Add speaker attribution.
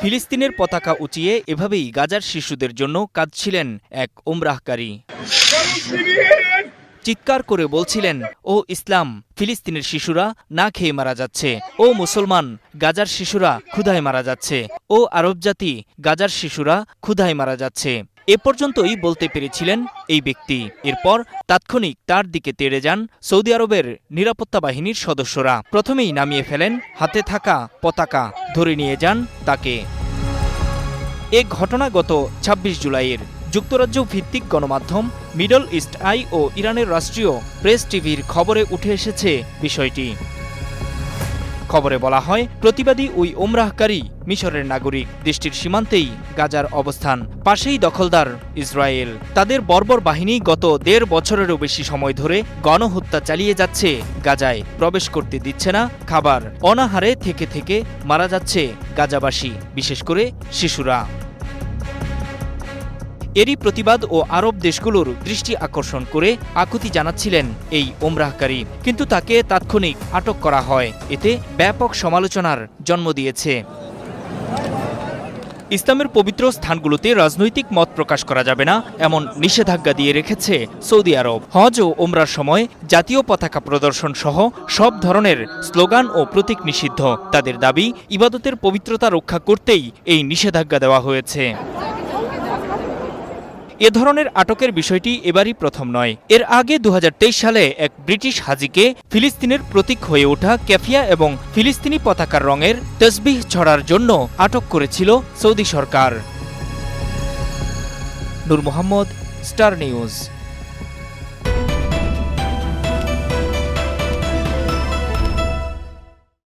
Speaker 1: ফিলিস্তিনের পতাকা উঁচিয়ে এভাবেই গাজার শিশুদের জন্য কাঁদছিলেন এক ওমরাহকারী চিৎকার করে বলছিলেন, ও ইসলাম, ফিলিস্তিনের শিশুরা না খেয়ে মারা যাচ্ছে। ও মুসলমান, গাজার শিশুরা ক্ষুধায় মারা যাচ্ছে। ও আরব জাতি গাজার শিশুরা ক্ষুধায় মারা যাচ্ছে। এ পর্যন্তই বলতে পেরেছিলেন এই ব্যক্তি। এরপর তাৎক্ষণিক তার দিকে তেড়ে যান সৌদি আরবের নিরাপত্তা বাহিনীর সদস্যরা। প্রথমেই নামিয়ে ফেলেন, হাতে থাকা পতাকা ধরে নিয়ে যান তাকে। এ ঘটনা গত ২৬ জুলাইয়ের। যুক্তরাজ্য ভিত্তিক গণমাধ্যম মিডল ইস্ট আই ও ইরানের রাষ্ট্রীয় প্রেস টিভির খবরে উঠে এসেছে বিষয়টি। খবরে বলা হয়, প্রতিবাদী ওই ওমরাহকারী মিশরের নাগরিক। দেশটির সীমান্তেই গাজার অবস্থান। পাশেই দখলদার ইসরায়েল। তাদের বর্বর বাহিনী গত দেড় বছরেরও বেশি সময় ধরে গণহত্যা চালিয়ে যাচ্ছে। গাজায় প্রবেশ করতে দিচ্ছে না, খাবার অনাহারে থেকে থেকে মারা যাচ্ছে গাজাবাসী, বিশেষ করে শিশুরা। এরই প্রতিবাদ ও আরব দেশগুলোর দৃষ্টি আকর্ষণ করে আকুতি জানাচ্ছিলেন এই ওমরাহকারী। কিন্তু তাকে তাৎক্ষণিক আটক করা হয়। এতে ব্যাপক সমালোচনার জন্ম দিয়েছে। ইসলামের পবিত্র স্থানগুলোতে রাজনৈতিক মত প্রকাশ করা যাবে না, এমন নিষেধাজ্ঞা দিয়ে রেখেছে সৌদি আরব। হজ ও ওমরার সময় জাতীয় পতাকা প্রদর্শন সহ সব ধরনের স্লোগান ও প্রতীক নিষিদ্ধ। তাদের দাবি, ইবাদতের পবিত্রতা রক্ষা করতেই এই নিষেধাজ্ঞা দেওয়া হয়েছে। এ ধরনের আটকের বিষয়টি এবারই প্রথম নয়। এর আগে দু হাজার তেইশ সালে এক ব্রিটিশ হাজিকে ফিলিস্তিনের প্রতীক হয়ে ওঠা ক্যাফিয়া এবং ফিলিস্তিনি পতাকার রঙের তসবিহ ছড়ার জন্য আটক করেছিল সৌদি সরকার। Nur Mohammad, star news.